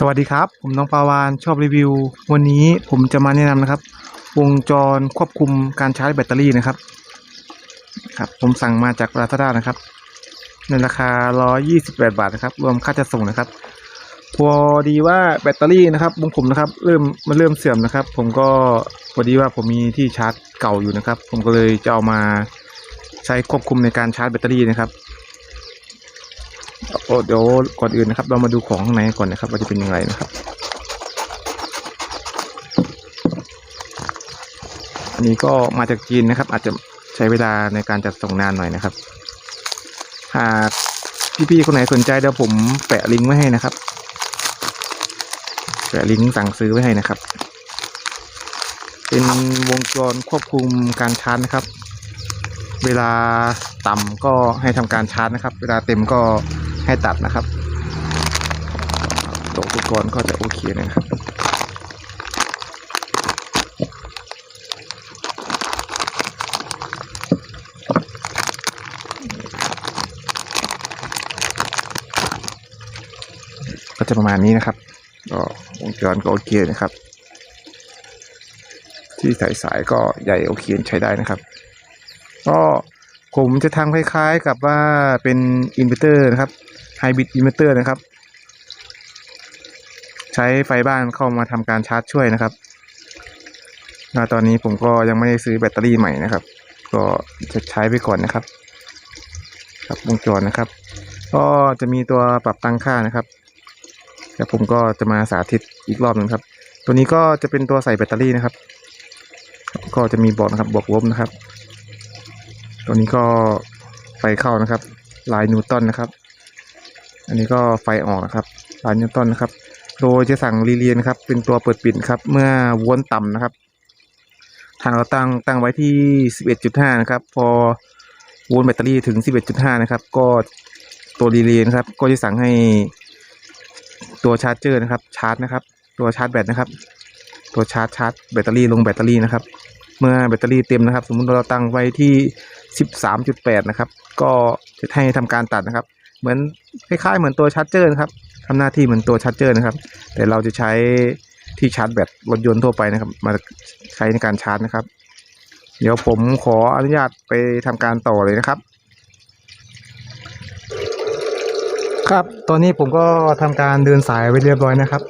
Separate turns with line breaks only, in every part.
สวัสดีครับ ผมน้องปาวานชอบรีวิว วันนี้ผมจะมาแนะนำนะครับ วงจรควบคุมการใชาร์จแบตเตอรี่นะครับครับ ผมสั่งมาจาก Lazada นะครับ ในราคา 128 บาทนะครับ รวมค่าจัดส่งนะครับ พอดีว่าแบตเตอรี่นะครับวงผมนะครับ เริ่มมันเริ่มเสื่อมนะครับ ผมก็พอดีว่าผมมีที่ชาร์จเก่าอยู่นะครับ ผมก็เลยจะเอามาใช้ควบคุมในการชาร์จแบตเตอรี่นะครับ โอ้เดี๋ยวก่อนอื่นนะครับ เรามาดูของข้างในก่อนนะครับ ว่าจะเป็นยังไงนะครับ อันนี้ก็มาจากจีนนะครับ อาจจะใช้เวลาในการจัดส่งนานหน่อยนะครับ หากพี่ๆคนไหนสนใจเดี๋ยวผมแปะลิงก์ไว้ให้นะครับ แปะลิงก์สั่งซื้อไว้ให้นะครับ เป็นวงจรควบคุมการชาร์จนะครับ เวลาต่ำก็ให้ทำการชาร์จนะครับ เวลาเต็มก็ ให้ตัดนะครับตัวอุปกรณ์ก็จะโอเคนะครับก็จะประมาณนี้นะครับก็วงจรก็โอเคนะครับ ที่ใส่สายก็ใหญ่โอเคใช้ได้นะครับ ก็ผมจะทำคล้ายๆกับว่าเป็นอินเวอร์เตอร์นะครับ ไฮบริดอินเวอร์เตอร์นะครับ ใช้ไฟบ้านเข้ามาทำการชาร์จช่วยนะครับตอนนี้ผมก็ยังไม่ได้ซื้อแบตเตอรี่ใหม่นะครับ ก็จะใช้ไปก่อนนะครับครับวงจรนะครับ ก็จะมีตัวปรับตั้งค่านะครับแล้วผมก็จะมาสาธิตอีกรอบหนึงครับ ตัวนี้ก็จะเป็นตัวใส่แบตเตอรี่นะครับ ก็จะมีบอกนะครับบอกลบนะครับ ตัวนี้ก็ไฟเข้านะครับ ลายนิวตันนะครับ อันนี้ก็ไฟออกนะครับลายนิวตันนะครับ โดยจะสั่งรีเลียนครับ เป็นตัวเปิดปิดครับ เมื่อวนต่ำนะครับ ทางเราตั้งตั้งไว้ที่ 11.5 นะครับ พอวนแบตเตอรี่ถึง 11.5 นะครับ ก็ตัวรีเลียนครับ ก็จะสั่งให้ตัวชาร์จเจอร์นะครับ ชาร์จนะครับ ตัวชาร์จแบตนะครับ ตัวชาร์จชาร์จแบตเตอรี่ลงแบตเตอรี่นะครับ เมื่อแบตเตอรี่เต็มนะครับ สมมุติเราตั้งไว้ที่ 13.8 นะครับ ก็จะให้ทำการตัดนะครับ เหมือนคล้ายๆเหมือนตัวชาร์จเจอร์นะครับทำหน้าที่เหมือนตัวชาร์จเจอร์นะครับ แต่เราจะใช้ที่ชาร์จแบตรถยนต์ทั่วไปนะครับ มาใช้ในการชาร์จนะครับ เดี๋ยวผมขออนุญาตไปทำการต่อเลยนะครับ ครับตอนนี้ผมก็ทำการเดินสายไว้เรียบร้อยนะครับ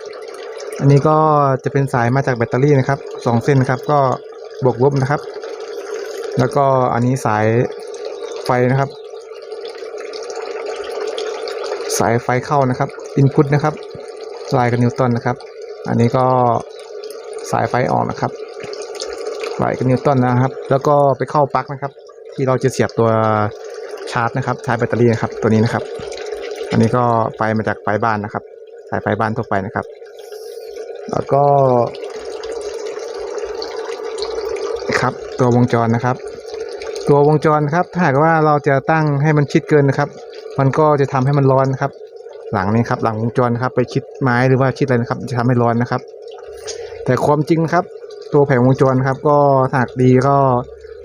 อันนี้ก็จะเป็นสายมาจากแบตเตอรี่นะครับสองเส้นครับก็บวกลบนะครับ แล้วก็อันนี้สายไฟนะครับ สายไฟเข้านะครับอินพุตนะครับลายกับนิวตันนะครับ อันนี้ก็สายไฟออกนะครับลายกับนิวตันนะครับ แล้วก็ไปเข้าปลั๊กนะครับ ที่เราจะเสียบตัวชาร์จนะครับชาร์จแบตเตอรี่นะครับตัวนี้นะครับ อันนี้ก็ไฟมาจากไฟบ้านนะครับ สายไฟบ้านทั่วไปนะครับ แล้วก็ครับตัววงจรนะครับ ตัววงจรครับถ้าหากว่าเราจะตั้งให้มันชิดเกินนะครับ มันก็จะทำให้มันร้อนนะครับ หลังนี้ครับ หลังวงจรครับ ไปชิดไม้หรือว่าชิดอะไรนะครับ จะทำให้ร้อนนะครับ แต่ความจริงนะครับ ตัวแผงวงจรครับ ก็ถ้าหากดีก็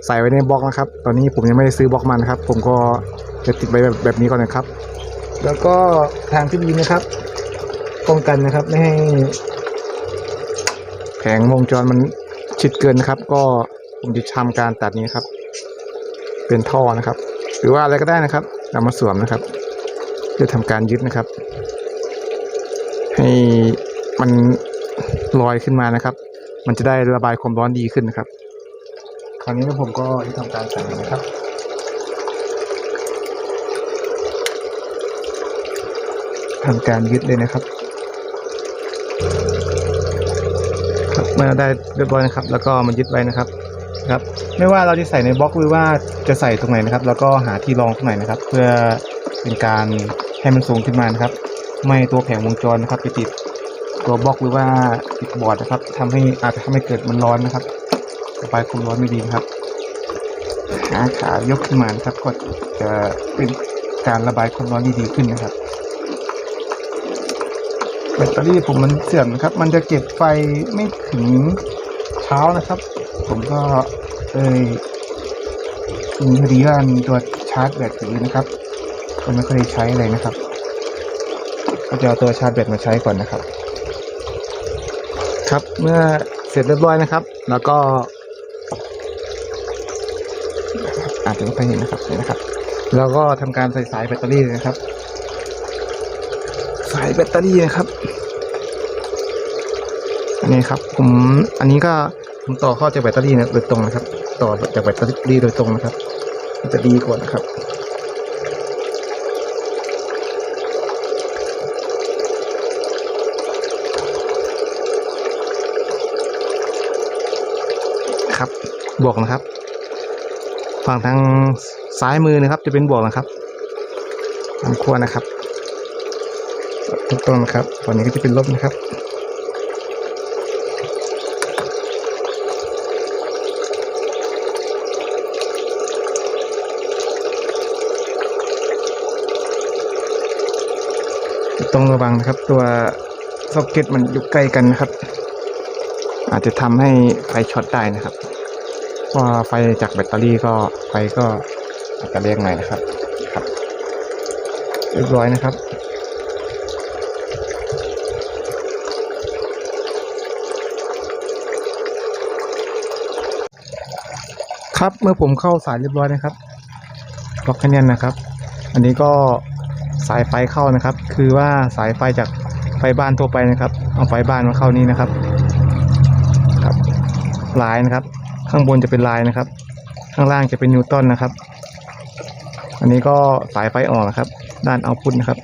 ใส่ไว้ในบล็อกนะครับ ตอนนี้ผมยังไม่ได้ซื้อบล็อกมันครับ ผมก็จะติดไว้แบบแบบนี้ก่อนนะครับ แล้วก็ทางที่ดีนะครับป้องกันนะครับไม่ให้แผงวงจรมันชิดเกินนะครับ ก็ผมจะทำการตัดนี้ครับ เป็นท่อนะครับ หรือว่าอะไรก็ได้นะครับ นำมาสวมนะครับ เพื่อทำการยึดนะครับ ให้มันลอยขึ้นมานะครับ มันจะได้ระบายความร้อนดีขึ้นนะครับ คราวนี้ผมก็จะทำการใส่นะครับทำการยึดเลยนะครับ ครับเมื่อได้เรียบร้อยนะครับ แล้วก็มายึดไว้นะครับ ครับไม่ว่าเราจะใส่ในบล็อกหรือว่าจะใส่ตรงไหนนะครับ แล้วก็หาที่รองตรงไหนนะครับ เพื่อเป็นการให้มันสูงขึ้นมานะครับ ไม่ให้ตัวแผงวงจรนะครับไปติดตัวบล็อกหรือว่าติดบอร์ดนะครับทำให้อาจจะทำให้เกิดมันร้อนนะครับระบายความร้อนไม่ดีนะครับ หาขายกขึ้นมานครับก็จะเป็นการระบายความร้อนที่ดีขึ้นนะครับแบตเตอรี่ผมมันเสื่อมครับ มันจะเก็บไฟไม่ถึง ช้านะครับ ผมก็เอยมีพอดีว่ามีตัวชาร์จแบตอยู่นะครับก็ไม่ค่อยได้ใช้เลยนะครับ ก็จะเอาตัวชาร์จแบตมาใช้ก่อนนะครับ ครับเมื่อเสร็จเรียบร้อยนะครับ แล้วก็อาจจะไม่ค่อยเห็นนะครับนี่นะครับ แล้วก็ทำการใส่สายแบตเตอรี่เลยนะครับ สายแบตเตอรี่นะครับอันนี้ครับ ผมอันนี้ก็ ผมต่อเข้าจากแบตเตอรี่นะโดยตรงนะครับ ต่อจากแบตเตอรี่โดยตรงนะครับจะดีกว่านะครับครับบวกนะครับ ฝั่งทางซ้ายมือนะครับ จะเป็นบวกนะครับทางขั้วนะครับถูกต้องนะครับฝั่งนี้ก็จะเป็นลบนะครับ ต้องระวังนะครับ ตัวซ็อกเก็ตมันอยู่ใกล้กันนะครับ อาจจะทำให้ไฟช็อตได้นะครับเพราะว่าไฟจากแบตเตอรี่ก็ไฟก็อาจจะเรียกหน่อยนะครับครับเรียบร้อยนะครับครับเมื่อผมเข้าสายเรียบร้อยนะครับล็อกแค่นี้นะครับ อันนี้ก็ สายไฟเข้านะครับ คือว่าสายไฟจากไฟบ้านทั่วไปนะครับ เอาไฟบ้านมาเข้านี้นะครับครับลายนะครับ ข้างบนจะเป็นลายนะครับ ข้างล่างจะเป็นนิวตันนะครับ อันนี้ก็สายไฟออกนะครับ ด้านเอาพุทนะครับ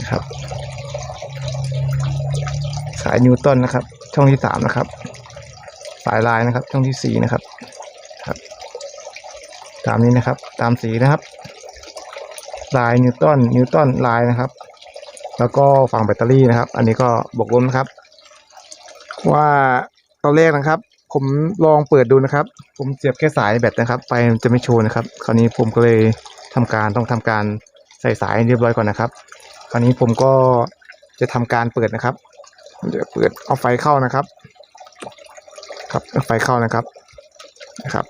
นะครับ สายนิวตันนะครับ ช่องที่สามนะครับ สายลายนะครับ ช่องที่สี่นะครับครับ ตามนี้นะครับ ตามสีนะครับ ลายนิวตันนิวตันลายนะครับ แล้วก็ฝั่งแบตเตอรี่นะครับ อันนี้ก็บวกลบนะครับ ว่าตอนแรกนะครับ ผมลองเปิดดูนะครับ ผมเสียบแค่สายแบตนะครับ ไฟจะไม่โชว์นะครับ คราวนี้ผมก็เลยทำการต้องทำการใส่สายเรียบร้อยก่อนนะครับ คราวนี้ผมก็จะทำการเปิดนะครับจะเปิดเอาไฟเข้านะครับ ครับไฟเข้านะครับนะครับ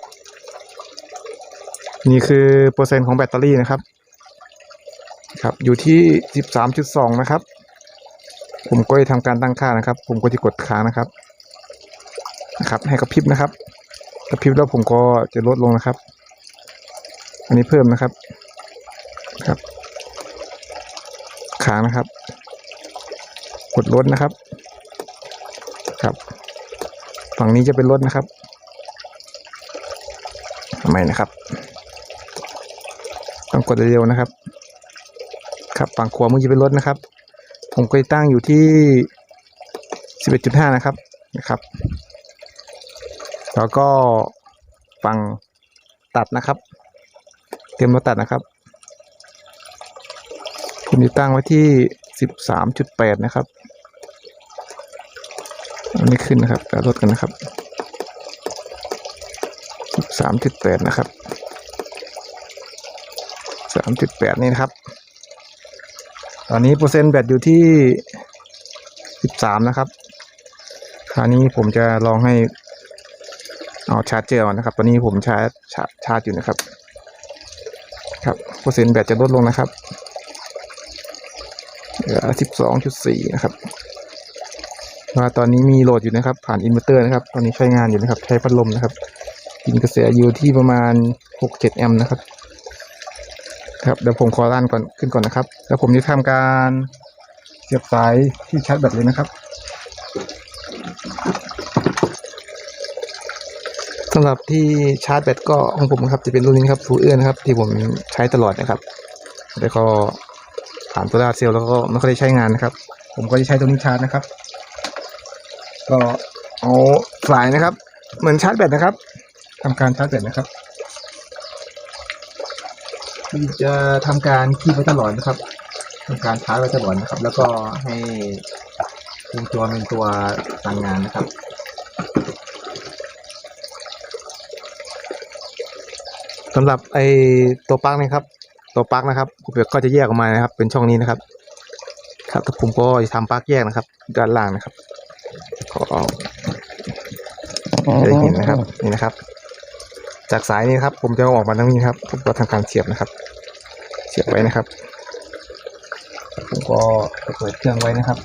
นี่คือเปอร์เซ็นต์ของแบตเตอรี่นะครับ ครับอยู่ที่สิบสามจุดสองนะครับ ผมก็จะทำการตั้งค่านะครับ ผมก็จะกดค้างนะครับนะครับ ให้กระพริบนะครับกระพริบแล้วผมก็จะลดลงนะครับ อันนี้เพิ่มนะครับครับค้างนะครับ กดลดนะครับ ครับ ฝั่งนี้จะเป็นลดนะครับทำไมนะครับ ต้องกดเร็วๆนะครับ ครับฝั่งขวามือจะเป็นลดนะครับ ผมก็จะตั้งอยู่ที่ 11.5 นะครับนะครับ แล้วก็ฝั่งตัดนะครับ เตรียมมาตัดนะครับผมจะตั้งไว้ที่ 13.8 นะครับอันนี้ขึ้นนะครับแต่ลดกันนะครับ 13.8 นะครับ 3.8 นี่นะครับ ตอนนี้เปอร์เซ็นต์แบตอยู่ที่ 13 นะครับ คราวนี้ผมจะลองให้เอาชาร์จเจอร์ก่อนนะครับ ตอนนี้ผมชาร์จชาร์จชาร์จอยู่นะครับ ครับเปอร์เซ็นต์แบตจะลดลงนะครับ เหลือ 12.4 นะครับว่าตอนนี้มีโหลดอยู่นะครับ ผ่านอินเวอร์เตอร์นะครับ ตอนนี้ใช้งานอยู่นะครับ ใช้พัดลมนะครับกินกระแสอยู่ที่ประมาณ 6-7 แอมป์นะครับ ครับเดี๋ยวผมขอลั่นก่อนขึ้นก่อนนะครับ แล้วผมจะทำการเสียบสายที่ชาร์จแบตเลยนะครับสำหรับที่ชาร์จแบตก็ของผมครับจะเป็นรุ่นนี้ครับฟูเอื้อนะครับ ที่ผมใช้ตลอดนะครับ แล้วก็ผ่านโซลาร์เซลล์แล้วก็ไม่ค่อยได้ใช้งานนะครับ ผมก็จะใช้ตัวนี้ชาร์จนะครับ ก็เอาสายนะครับ เหมือนชาร์จแบตนะครับทำการชาร์จแบตนะครับ จะทำการคีบไว้ตลอดนะครับทำการชาร์จไว้ตลอดนะครับ แล้วก็ให้วงจรเป็นตัวสั่งงานนะครับสำหรับไอตัวปลั๊กนะครับ ตัวปลั๊กนะครับผมก็จะแยกออกมานะครับ เป็นช่องนี้นะครับ ครับแต่ผมก็จะทำปลั๊กแยกนะครับ ด้านล่างนะครับก็จะได้เห็นนะครับนี่นะครับ จากสายนี้ครับ ผมจะออกมาตรงนี้ครับ ผมก็ทำการเสียบนะครับ เสียบไว้นะครับ ผมก็เปิดเครื่องไว้นะครับ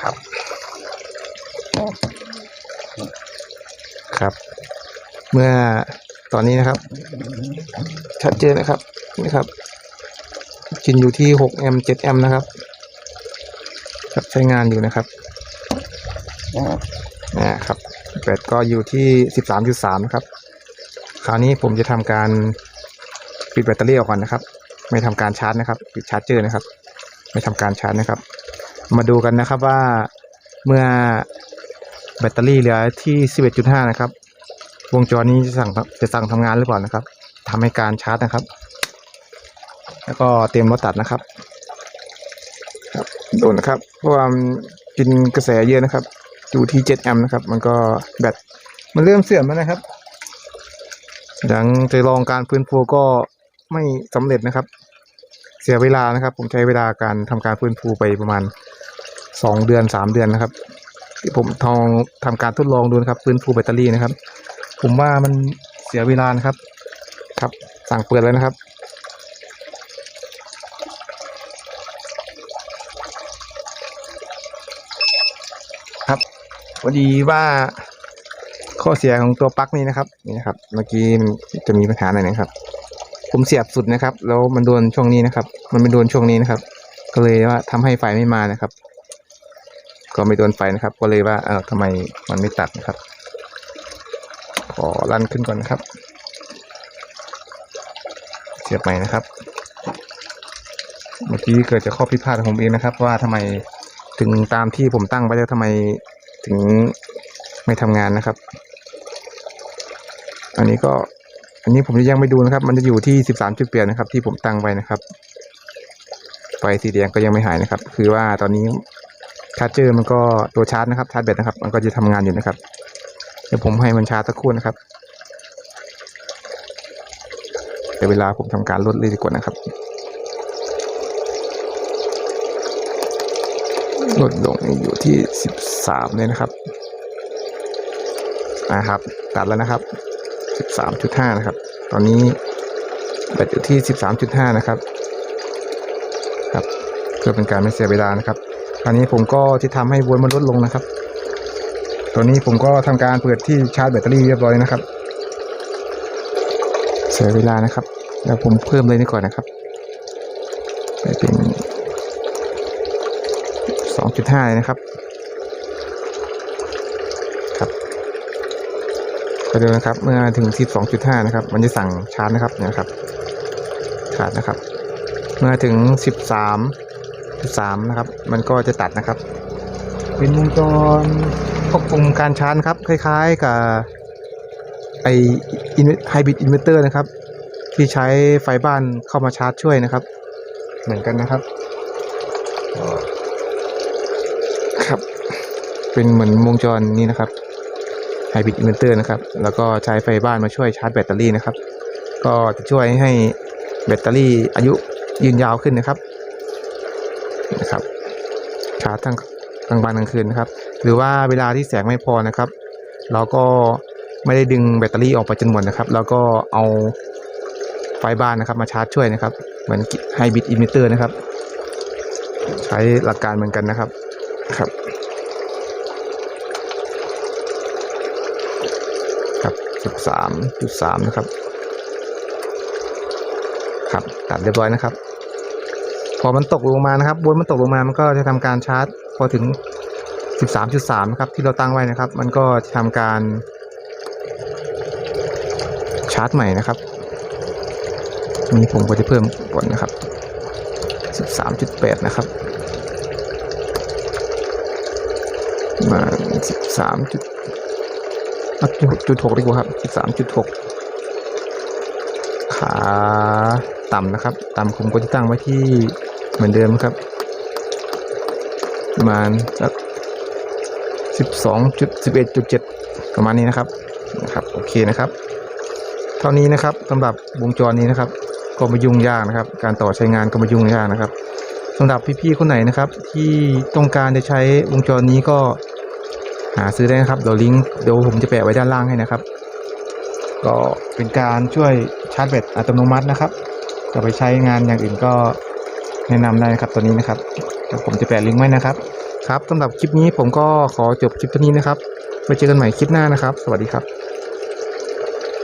ครับ ครับ เมื่อตอนนี้นะครับ ชัดเจนนะครับนี่ครับ กินอยู่ที่6แอมป์7แอมนะครับครับใช้งานอยู่นะครับนะครับ แบตก็อยู่ที่ 13.3 นะครับ คราวนี้ผมจะทำการปิดแบตเตอรี่ออกก่อนนะครับ ไม่ทำการชาร์จนะครับ ปิดชาร์จเจอร์นะครับ ไม่ทำการชาร์จนะครับ มาดูกันนะครับว่าเมื่อแบตเตอรี่เหลือที่ 11.5 นะครับ วงจรนี้จะสั่งจะสั่งทำงานหรือเปล่านะครับทำให้การชาร์จนะครับ แล้วก็เตรียมรถตัดนะครับ ครับโดนนะครับเพราะว่ากินกระแสเยอะนะครับ อยู่ที่7แอมป์นะครับ มันก็แบตมันเริ่มเสื่อมแล้วนะครับหลังจะลองการฟื้นฟูก็ไม่สำเร็จนะครับ เสียเวลานะครับ ผมใช้เวลาการทำการฟื้นฟูไปประมาณ 2 เดือน 3 เดือนนะครับ ที่ผมทองทำการทดลองดูนะครับ ฟื้นฟูแบตเตอรี่นะครับ ผมว่ามันเสียเวลานะครับ ครับสั่งเปิดแล้วนะครับ พอดีว่าข้อเสียของตัวปลั๊กนี้นะครับนี่นะครับ เมื่อกี้มันจะมีปัญหาหน่อยนะครับ ผมเสียบสุดนะครับ แล้วมันโดนช่วงนี้นะครับ มันไม่โดนช่วงนี้นะครับ ก็เลยว่าทำให้ไฟไม่มานะครับ ก็ไม่โดนไฟนะครับ ก็เลยว่าเออทำไมมันไม่ตัดนะครับ ขอลั่นขึ้นก่อนนะครับ เสียบใหม่นะครับ เมื่อกี้เกิดจากข้อผิพาดของผมเองนะครับ ว่าทำไมถึงตามที่ผมตั้งไว้แล้วทำไม ถึงไม่ทำงานนะครับ อันนี้ก็ อันนี้ผมยังไม่ดูนะครับ มันจะอยู่ที่สิบสามจุดเปลี่ยนนะครับ ที่ผมตั้งไว้นะครับ ไฟสีแดงก็ยังไม่หายนะครับ คือว่าตอนนี้ชาร์จเจอร์มันก็ตัวชาร์จนะครับ ชาร์จแบตนะครับ มันก็จะทำงานอยู่นะครับ เดี๋ยวผมให้มันชาร์จสักครู่นะครับเดี๋ยวเวลาผมทำการลดเลยดีกว่านะครับ ลดลงอยู่ที่สิบสามเลยนะครับนะครับ ตัดแล้วนะครับสิบสามจุดห้านะครับ ตอนนี้แบตอยู่ที่สิบสามจุดห้านะครับครับเพื่อเป็นการไม่เสียเวลานะครับคราวนี้ผมก็ที่ทำให้วนมันลดลงนะครับ ตอนนี้ผมก็ทำการเปิดที่ชาร์จแบตเตอรี่เรียบร้อยนะครับ เสียเวลานะครับ แล้วผมเพิ่มเลยนี่ก่อนนะครับไปเป็น สองจุดห้าเลยนะครับ ครับก็เดี๋ยวนะครับ เมื่อถึงที่สองจุดห้านะครับ มันจะสั่งชาร์จนะครับเนี่ยนะครับชาร์จนะครับ เมื่อถึงสิบสามจุดสามนะครับ มันก็จะตัดนะครับ เป็นวงจรควบคุมการชาร์จครับ คล้ายๆกับไอไฮบริดอินเวอร์เตอร์นะครับ ที่ใช้ไฟบ้านเข้ามาชาร์จช่วยนะครับ เหมือนกันนะครับ ครับ เป็นเหมือนวงจรนี้นะครับไฮบริดอินเวอร์เตอร์นะครับ แล้วก็ใช้ไฟบ้านมาช่วยชาร์จแบตเตอรี่นะครับ ก็จะช่วยให้แบตเตอรี่อายุยืนยาวขึ้นนะครับนะครับชาร์จทั้งกลางวันกลางคืนนะครับ หรือว่าเวลาที่แสงไม่พอนะครับ เราก็ไม่ได้ดึงแบตเตอรี่ออกไปจนหมดนะครับ แล้วก็เอาไฟบ้านนะครับ มาชาร์จช่วยนะครับ เหมือนไฮบริดอินเวอร์เตอร์นะครับ ใช้หลักการเหมือนกันนะครับ ครับ ครับสิบสามจุดสามนะครับ ครับตัดเรียบร้อยนะครับ พอมันตกลงมานะครับบนมันตกลงมามันก็จะทำการชาร์จ พอถึง13.3นะครับ ที่เราตั้งไว้นะครับ มันก็จะทำการชาร์จใหม่นะครับนี่ผมก็จะเพิ่มก่อนนะครับ 13.8 นะครับ มา13จุดอะจุดหกดีกว่าครับ13.6ขาต่ำนะครับ ต่ำผมก็จะตั้งไว้ที่เหมือนเดิมครับ ประมาณสักสิบสองจุดสิบเอ็ดจุดเจ็ดประมาณนี้นะครับนะครับ โอเคนะครับ เท่านี้นะครับสำหรับวงจรนี้นะครับ ก็ไม่ยุ่งยากนะครับ การต่อใช้งานก็ไม่ยุ่งยากนะครับ สำหรับพี่ๆคนไหนนะครับ ที่ต้องการจะใช้วงจรนี้ก็หาซื้อได้นะครับเดี๋ยวลิงก์เดี๋ยวผมจะแปะไว้ด้านล่างให้นะครับ ก็เป็นการช่วยชาร์จแบตอัตโนมัตินะครับจะไปใช้งานอย่างอื่นก็แนะนำได้นะครับตัวนี้นะครับเดี๋ยวผมจะแปะลิงก์ไว้นะครับ ครับสำหรับคลิปนี้ผมก็ขอจบคลิปเท่านี้นะครับไว้เจอกันใหม่คลิปหน้านะครับ สวัสดีครับ